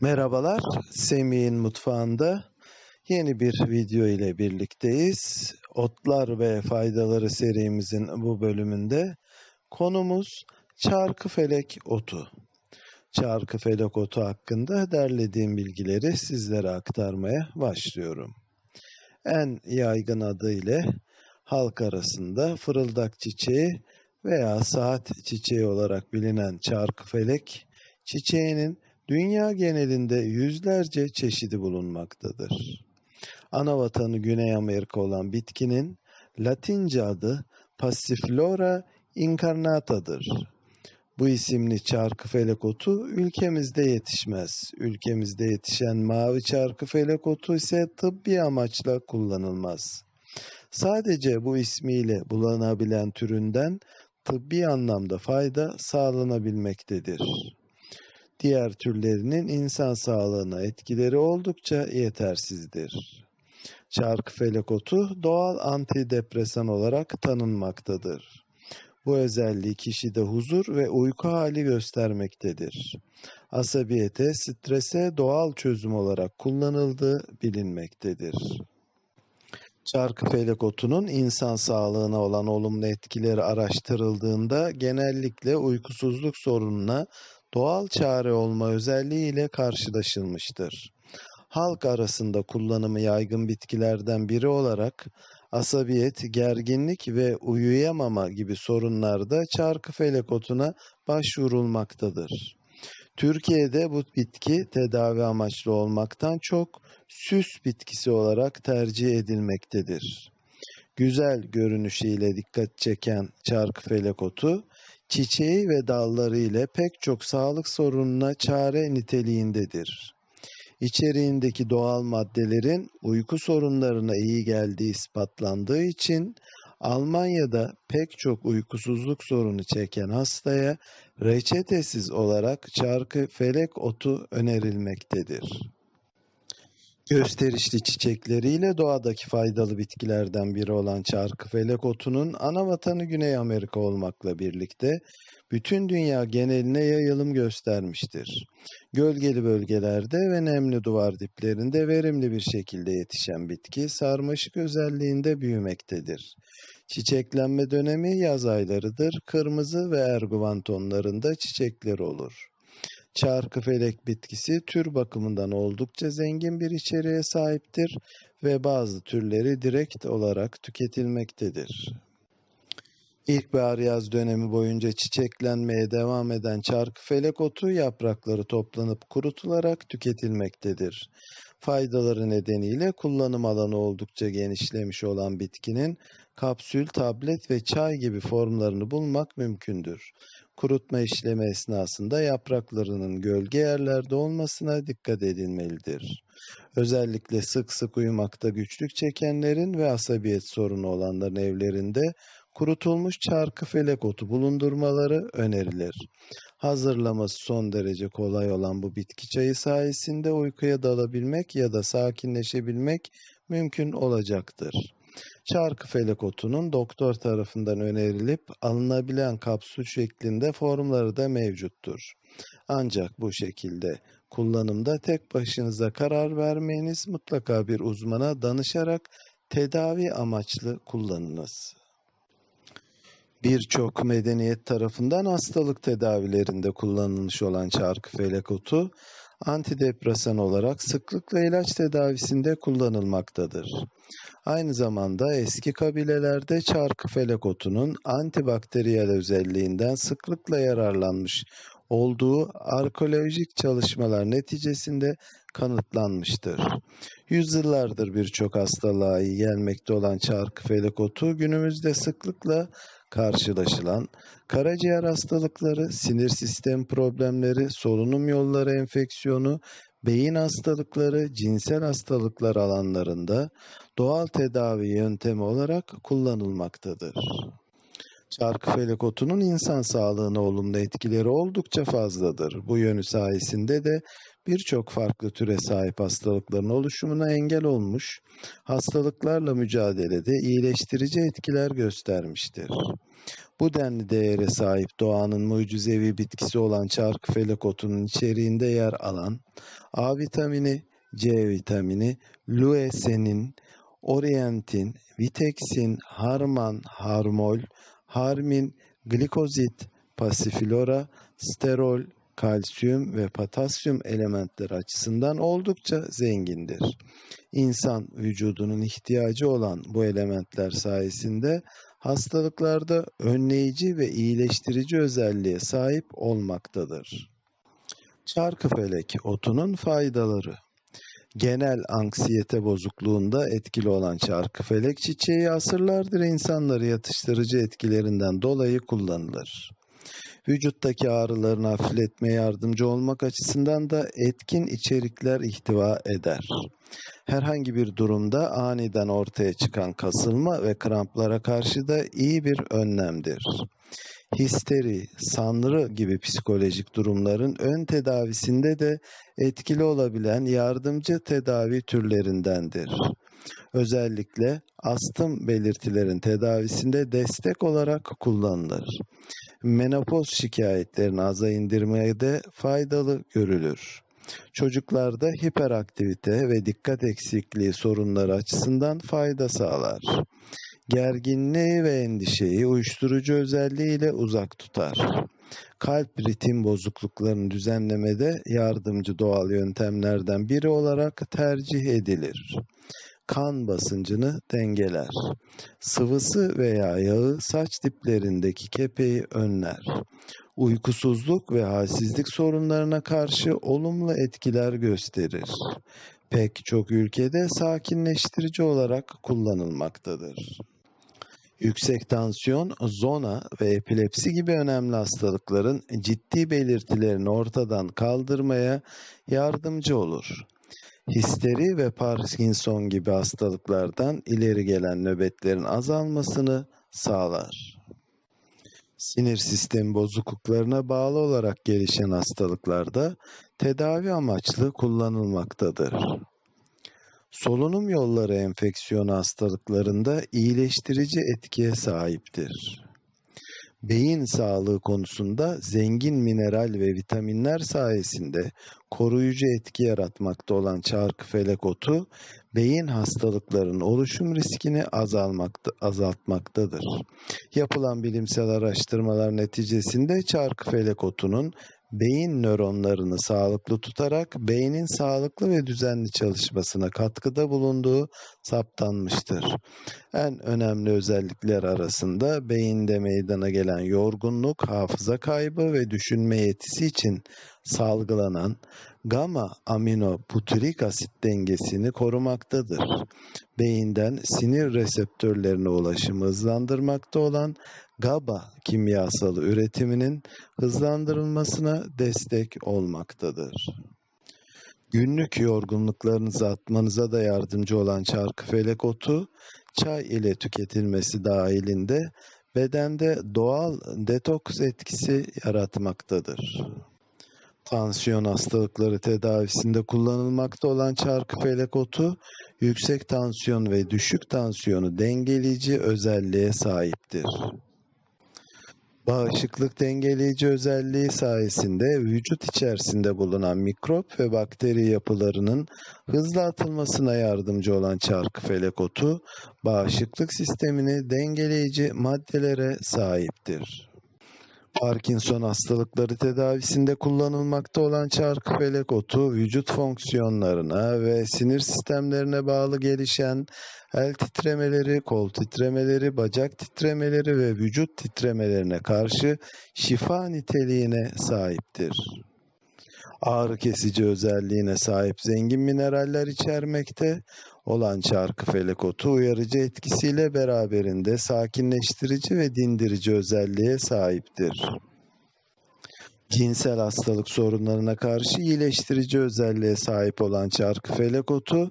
Merhabalar, Semih'in mutfağında yeni bir video ile birlikteyiz. Otlar ve faydaları serimizin bu bölümünde konumuz çarkıfelek otu. Çarkıfelek otu hakkında derlediğim bilgileri sizlere aktarmaya başlıyorum. En yaygın adı ile halk arasında fırıldak çiçeği veya saat çiçeği olarak bilinen çarkıfelek çiçeğinin Dünya genelinde yüzlerce çeşidi bulunmaktadır. Ana vatanı Güney Amerika olan bitkinin Latince adı Passiflora incarnatadır. Bu isimli çarkıfelek otu ülkemizde yetişmez. Ülkemizde yetişen mavi çarkıfelek otu ise tıbbi amaçla kullanılmaz. Sadece bu ismiyle bulanabilen türünden tıbbi anlamda fayda sağlanabilmektedir diğer türlerinin insan sağlığına etkileri oldukça yetersizdir. Çarkıfelek otu doğal antidepresan olarak tanınmaktadır. Bu özelliği kişide huzur ve uyku hali göstermektedir. Asabiyete, strese doğal çözüm olarak kullanıldığı bilinmektedir. Çarkıfelek otunun insan sağlığına olan olumlu etkileri araştırıldığında genellikle uykusuzluk sorununa doğal çare olma özelliğiyle karşılaşılmıştır. Halk arasında kullanımı yaygın bitkilerden biri olarak asabiyet, gerginlik ve uyuyamama gibi sorunlarda çarkıfelek otuna başvurulmaktadır. Türkiye'de bu bitki tedavi amaçlı olmaktan çok süs bitkisi olarak tercih edilmektedir. Güzel görünüşüyle dikkat çeken çarkıfelek otu, çiçeği ve dalları ile pek çok sağlık sorununa çare niteliğindedir. İçeriğindeki doğal maddelerin uyku sorunlarına iyi geldiği ispatlandığı için Almanya'da pek çok uykusuzluk sorunu çeken hastaya reçetesiz olarak çarkı felek otu önerilmektedir. Gösterişli çiçekleriyle doğadaki faydalı bitkilerden biri olan çarkıfelek otunun ana vatanı Güney Amerika olmakla birlikte bütün dünya geneline yayılım göstermiştir. Gölgeli bölgelerde ve nemli duvar diplerinde verimli bir şekilde yetişen bitki sarmaşık özelliğinde büyümektedir. Çiçeklenme dönemi yaz aylarıdır. Kırmızı ve erguvan tonlarında çiçekler olur. Çarkıfelek bitkisi tür bakımından oldukça zengin bir içeriğe sahiptir ve bazı türleri direkt olarak tüketilmektedir. İlkbahar yaz dönemi boyunca çiçeklenmeye devam eden çarkıfelek otu yaprakları toplanıp kurutularak tüketilmektedir. Faydaları nedeniyle kullanım alanı oldukça genişlemiş olan bitkinin kapsül, tablet ve çay gibi formlarını bulmak mümkündür. Kurutma işlemi esnasında yapraklarının gölge yerlerde olmasına dikkat edilmelidir. Özellikle sık sık uyumakta güçlük çekenlerin ve asabiyet sorunu olanların evlerinde kurutulmuş çarkı felek otu bulundurmaları önerilir. Hazırlaması son derece kolay olan bu bitki çayı sayesinde uykuya dalabilmek ya da sakinleşebilmek mümkün olacaktır. Çarkıfelek otunun doktor tarafından önerilip alınabilen kapsül şeklinde formları da mevcuttur. Ancak bu şekilde kullanımda tek başınıza karar vermeyiniz mutlaka bir uzmana danışarak tedavi amaçlı kullanınız. Birçok medeniyet tarafından hastalık tedavilerinde kullanılmış olan çarkıfelek otu, antidepresan olarak sıklıkla ilaç tedavisinde kullanılmaktadır. Aynı zamanda eski kabilelerde çarkıfelek otunun antibakteriyel özelliğinden sıklıkla yararlanmış olduğu arkeolojik çalışmalar neticesinde kanıtlanmıştır. Yüzyıllardır birçok hastalığa iyi gelmekte olan çarkıfelek otu günümüzde sıklıkla karşılaşılan karaciğer hastalıkları, sinir sistem problemleri, solunum yolları enfeksiyonu, beyin hastalıkları, cinsel hastalıklar alanlarında doğal tedavi yöntemi olarak kullanılmaktadır. Çarkıfelek otunun insan sağlığına olumlu etkileri oldukça fazladır. Bu yönü sayesinde de birçok farklı türe sahip hastalıkların oluşumuna engel olmuş, hastalıklarla mücadelede iyileştirici etkiler göstermiştir. Bu denli değere sahip doğanın mucizevi bitkisi olan çarkıfelek otunun içeriğinde yer alan A vitamini, C vitamini, luesenin, orientin, viteksin, harman, harmol, harmin, glikozit, pasiflora, sterol, kalsiyum ve potasyum elementleri açısından oldukça zengindir. İnsan vücudunun ihtiyacı olan bu elementler sayesinde hastalıklarda önleyici ve iyileştirici özelliğe sahip olmaktadır. Çarkıfelek otunun faydaları Genel anksiyete bozukluğunda etkili olan çarkıfelek çiçeği asırlardır insanları yatıştırıcı etkilerinden dolayı kullanılır. Vücuttaki ağrılarını hafifletmeye yardımcı olmak açısından da etkin içerikler ihtiva eder. Herhangi bir durumda aniden ortaya çıkan kasılma ve kramplara karşı da iyi bir önlemdir histeri, sanrı gibi psikolojik durumların ön tedavisinde de etkili olabilen yardımcı tedavi türlerindendir. Özellikle astım belirtilerin tedavisinde destek olarak kullanılır. Menopoz şikayetlerini aza indirmeye de faydalı görülür. Çocuklarda hiperaktivite ve dikkat eksikliği sorunları açısından fayda sağlar gerginliği ve endişeyi uyuşturucu özelliğiyle uzak tutar. Kalp ritim bozukluklarını düzenlemede yardımcı doğal yöntemlerden biri olarak tercih edilir. Kan basıncını dengeler. Sıvısı veya yağı saç diplerindeki kepeği önler. Uykusuzluk ve halsizlik sorunlarına karşı olumlu etkiler gösterir. Pek çok ülkede sakinleştirici olarak kullanılmaktadır. Yüksek tansiyon, zona ve epilepsi gibi önemli hastalıkların ciddi belirtilerini ortadan kaldırmaya yardımcı olur. Histeri ve Parkinson gibi hastalıklardan ileri gelen nöbetlerin azalmasını sağlar. Sinir sistemi bozukluklarına bağlı olarak gelişen hastalıklarda tedavi amaçlı kullanılmaktadır. Solunum yolları enfeksiyonu hastalıklarında iyileştirici etkiye sahiptir. Beyin sağlığı konusunda zengin mineral ve vitaminler sayesinde koruyucu etki yaratmakta olan çarkıfelek otu, beyin hastalıklarının oluşum riskini azalmakta, azaltmaktadır. Yapılan bilimsel araştırmalar neticesinde çarkıfelek otunun beyin nöronlarını sağlıklı tutarak beynin sağlıklı ve düzenli çalışmasına katkıda bulunduğu saptanmıştır. En önemli özellikler arasında beyinde meydana gelen yorgunluk, hafıza kaybı ve düşünme yetisi için salgılanan gamma amino butyrik asit dengesini korumaktadır. Beyinden sinir reseptörlerine ulaşımı hızlandırmakta olan GABA kimyasalı üretiminin hızlandırılmasına destek olmaktadır. Günlük yorgunluklarınızı atmanıza da yardımcı olan çarkıfelek otu, çay ile tüketilmesi dahilinde bedende doğal detoks etkisi yaratmaktadır. Tansiyon hastalıkları tedavisinde kullanılmakta olan çarkıfelek otu, yüksek tansiyon ve düşük tansiyonu dengeleyici özelliğe sahiptir. Bağışıklık dengeleyici özelliği sayesinde vücut içerisinde bulunan mikrop ve bakteri yapılarının hızlı atılmasına yardımcı olan çarkıfelek otu, bağışıklık sistemini dengeleyici maddelere sahiptir. Parkinson hastalıkları tedavisinde kullanılmakta olan çarkıfelek otu, vücut fonksiyonlarına ve sinir sistemlerine bağlı gelişen el titremeleri, kol titremeleri, bacak titremeleri ve vücut titremelerine karşı şifa niteliğine sahiptir. Ağrı kesici özelliğine sahip zengin mineraller içermekte olan çarkıfelek otu uyarıcı etkisiyle beraberinde sakinleştirici ve dindirici özelliğe sahiptir. Cinsel hastalık sorunlarına karşı iyileştirici özelliğe sahip olan çarkıfelek otu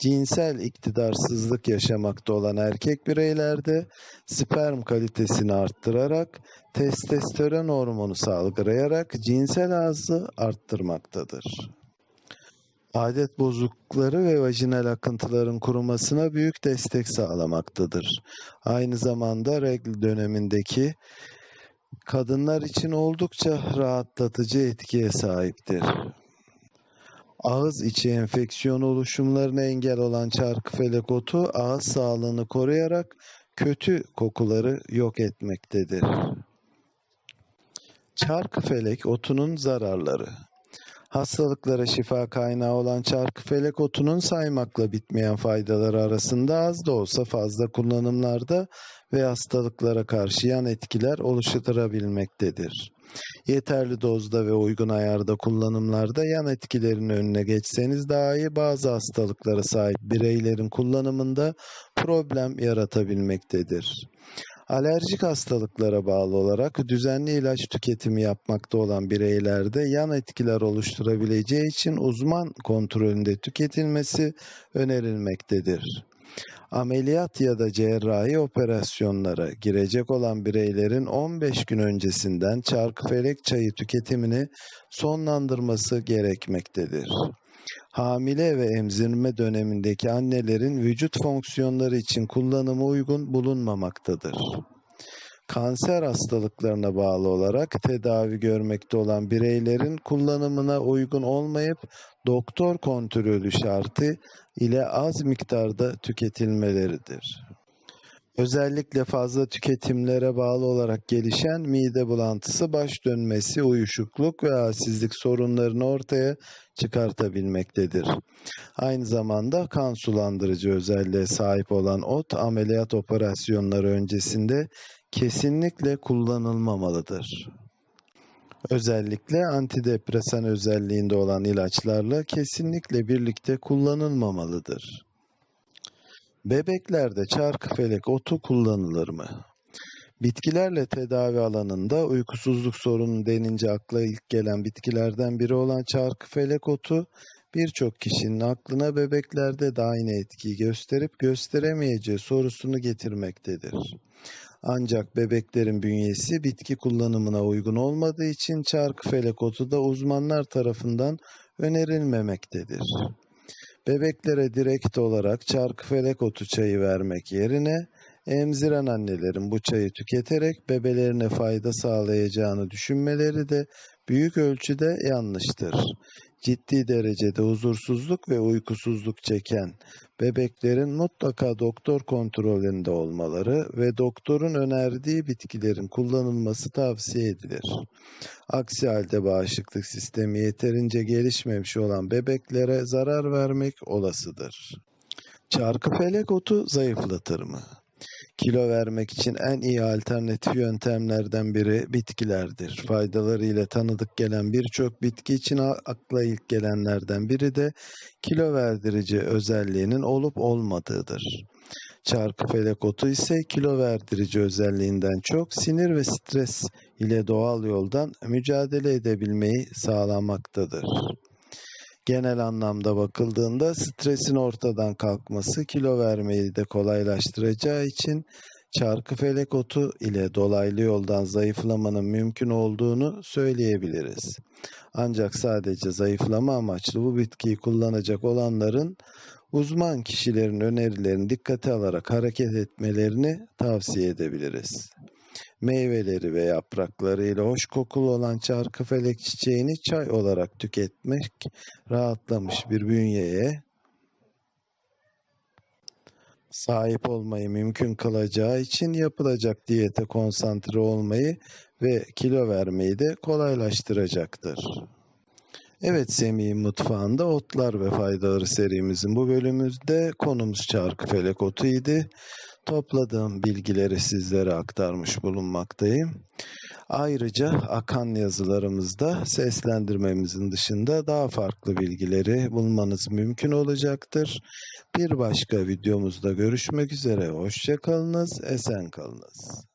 cinsel iktidarsızlık yaşamakta olan erkek bireylerde sperm kalitesini arttırarak testosteron hormonu salgılayarak cinsel hazzı arttırmaktadır. Adet bozuklukları ve vajinal akıntıların kurumasına büyük destek sağlamaktadır. Aynı zamanda regl dönemindeki kadınlar için oldukça rahatlatıcı etkiye sahiptir. Ağız içi enfeksiyon oluşumlarına engel olan çarkıfelek otu ağız sağlığını koruyarak kötü kokuları yok etmektedir. Çarkıfelek otunun zararları Hastalıklara şifa kaynağı olan çarkıfelek otunun saymakla bitmeyen faydaları arasında az da olsa fazla kullanımlarda ve hastalıklara karşı yan etkiler oluşturabilmektedir. Yeterli dozda ve uygun ayarda kullanımlarda yan etkilerin önüne geçseniz dahi bazı hastalıklara sahip bireylerin kullanımında problem yaratabilmektedir. Alerjik hastalıklara bağlı olarak düzenli ilaç tüketimi yapmakta olan bireylerde yan etkiler oluşturabileceği için uzman kontrolünde tüketilmesi önerilmektedir. Ameliyat ya da cerrahi operasyonlara girecek olan bireylerin 15 gün öncesinden çarkıfelek çayı tüketimini sonlandırması gerekmektedir. Hamile ve emzirme dönemindeki annelerin vücut fonksiyonları için kullanımı uygun bulunmamaktadır. Kanser hastalıklarına bağlı olarak tedavi görmekte olan bireylerin kullanımına uygun olmayıp doktor kontrolü şartı ile az miktarda tüketilmeleridir. Özellikle fazla tüketimlere bağlı olarak gelişen mide bulantısı, baş dönmesi, uyuşukluk ve halsizlik sorunlarını ortaya çıkartabilmektedir. Aynı zamanda kan sulandırıcı özelliğe sahip olan ot ameliyat operasyonları öncesinde kesinlikle kullanılmamalıdır. Özellikle antidepresan özelliğinde olan ilaçlarla kesinlikle birlikte kullanılmamalıdır. Bebeklerde çarkıfelek otu kullanılır mı? Bitkilerle tedavi alanında uykusuzluk sorunu denince akla ilk gelen bitkilerden biri olan çarkıfelek otu birçok kişinin aklına bebeklerde de aynı etkiyi gösterip gösteremeyeceği sorusunu getirmektedir. Ancak bebeklerin bünyesi bitki kullanımına uygun olmadığı için çarkıfelek otu da uzmanlar tarafından önerilmemektedir. Bebeklere direkt olarak çarkıfelek otu çayı vermek yerine emziren annelerin bu çayı tüketerek bebelerine fayda sağlayacağını düşünmeleri de büyük ölçüde yanlıştır ciddi derecede huzursuzluk ve uykusuzluk çeken bebeklerin mutlaka doktor kontrolünde olmaları ve doktorun önerdiği bitkilerin kullanılması tavsiye edilir. Aksi halde bağışıklık sistemi yeterince gelişmemiş olan bebeklere zarar vermek olasıdır. Çarkıfelek otu zayıflatır mı? Kilo vermek için en iyi alternatif yöntemlerden biri bitkilerdir. Faydalarıyla tanıdık gelen birçok bitki için akla ilk gelenlerden biri de kilo verdirici özelliğinin olup olmadığıdır. Çarkıfelek otu ise kilo verdirici özelliğinden çok sinir ve stres ile doğal yoldan mücadele edebilmeyi sağlamaktadır. Genel anlamda bakıldığında stresin ortadan kalkması kilo vermeyi de kolaylaştıracağı için çarkıfelek otu ile dolaylı yoldan zayıflamanın mümkün olduğunu söyleyebiliriz. Ancak sadece zayıflama amaçlı bu bitkiyi kullanacak olanların uzman kişilerin önerilerini dikkate alarak hareket etmelerini tavsiye edebiliriz meyveleri ve yapraklarıyla hoş kokulu olan çarkıfelek çiçeğini çay olarak tüketmek rahatlamış bir bünyeye sahip olmayı mümkün kılacağı için yapılacak diyete konsantre olmayı ve kilo vermeyi de kolaylaştıracaktır. Evet Semih Mutfağı'nda Otlar ve Faydaları serimizin bu bölümümüzde konumuz çarkıfelek otu idi topladığım bilgileri sizlere aktarmış bulunmaktayım. Ayrıca akan yazılarımızda seslendirmemizin dışında daha farklı bilgileri bulmanız mümkün olacaktır. Bir başka videomuzda görüşmek üzere. Hoşçakalınız, esen kalınız.